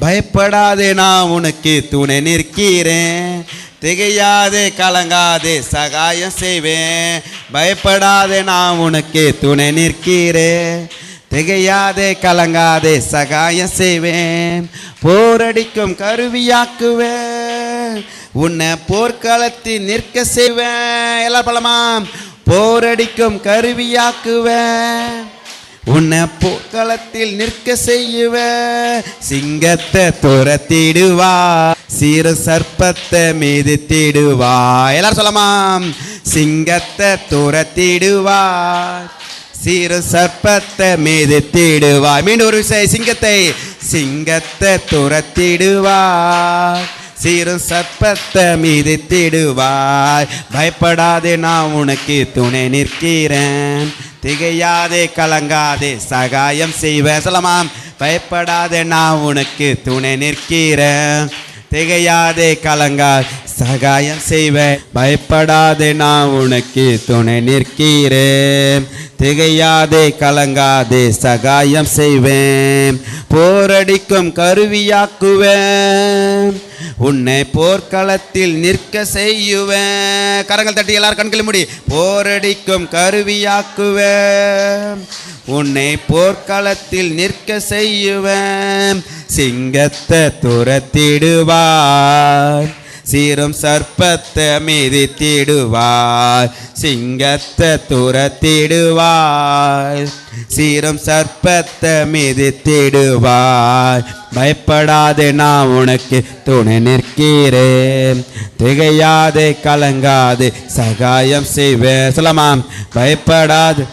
பயப்படாதே நான் உனக்கு துணை நிற்கிறேன். திகையாதே கலங்காதே சகாயம் செய்வேன். பயப்படாதே நான் உனக்கு துணை நிற்கிறேன். திகையாதே கலங்காதே சகாயம் செய்வேன். போரடிக்கும் கருவியாக்குவேன். உன்னை போர்க்களத்தில் நிற்க செய்வேன். எல்லா பலமாம். போரடிக்கும் கருவியாக்குவேன். உன்னை போக்களத்தில் நிற்க செய்யுவ சிங்கத்தை துரத்திடுவா சிறு சர்ப்பத்தை மிதித்திடுவா. எல்லாரும் சொல்லமாம். சிங்கத்தை துரத்திடுவா சிறு சர்ப்பத்தை மிதித்திடுவா. மீண்டும் ஒரு விஷயம் சிங்கத்தை சிங்கத்தை துரத்திடுவா சிறு சர்ப்பத்தை மிதித்திடுவாய் பயப்படாதே நான் உனக்கு துணை நிற்கிறேன். திகையாதே கலங்காதே சகாயம் செய்வேன் சொல்லமாம் பயப்படாதே நான் உனக்கு துணை நிற்கிறேன். திகையாதே கலங்கா சகாயம் செய்வேன். பயப்படாதே நான் உனக்கு துணை நிற்கிறேன். திகையாதே கலங்காதே சகாயம் செய்வேன். போரடிக்கும் கருவியாக்குவேன். உன்னை போர்க்களத்தில் நிற்க செய்யுவேன். கரங்கள் தட்டி எல்லாரும் கண்களை முடி. போரடிக்கும் கருவியாக்குவேன். உன்னை போர்க்களத்தில் நிற்க செய்யுவேன். சிங்கத்தை துரத்திடுவார். சீரும் சர்ப்பத்தை மிதித்திடுவாய் சிங்கத்தை துரத்திடுவாய் சீரும் சர்ப்பத்தை மிதித்திடுவாய் பயப்படாது நான் உனக்கு துணை நிற்கிறேன். திகையாது கலங்காது சகாயம் செய்வேன். சொல்லமாம் பயப்படாது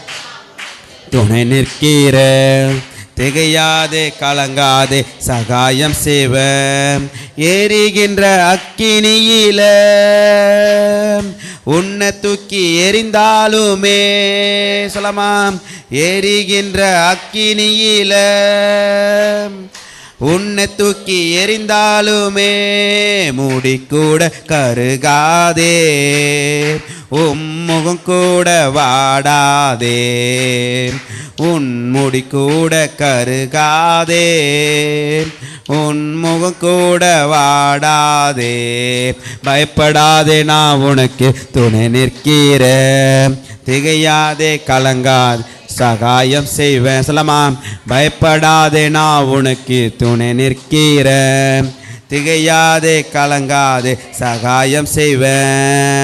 துணை நிற்கிறேன். திகையாதே கலங்காதே சகாயம் செய்வம் எரிகின்ற அக்கினியில உன்னை தூக்கி எரிந்தாலுமே சொல்லமாம் எரிகின்ற அக்கினியில உன்னை தூக்கி எரிந்தாலுமே முடிக்கூட கருகாதே. உம்முகம் கூட வாடாதே. உன் முடி கூட கருகாதே. உன்முகம் கூட வாடாதே. பயப்படாதே நான் உனக்கு துணை நிற்கிறேன். திகையாதே கலங்காது. சகாயம் செய்வேன். சொல்லமா பயப்படாதே நான் உனக்கு துணை நிற்கிறேன். திகையாதே கலங்காதே சகாயம் செய்வேன்.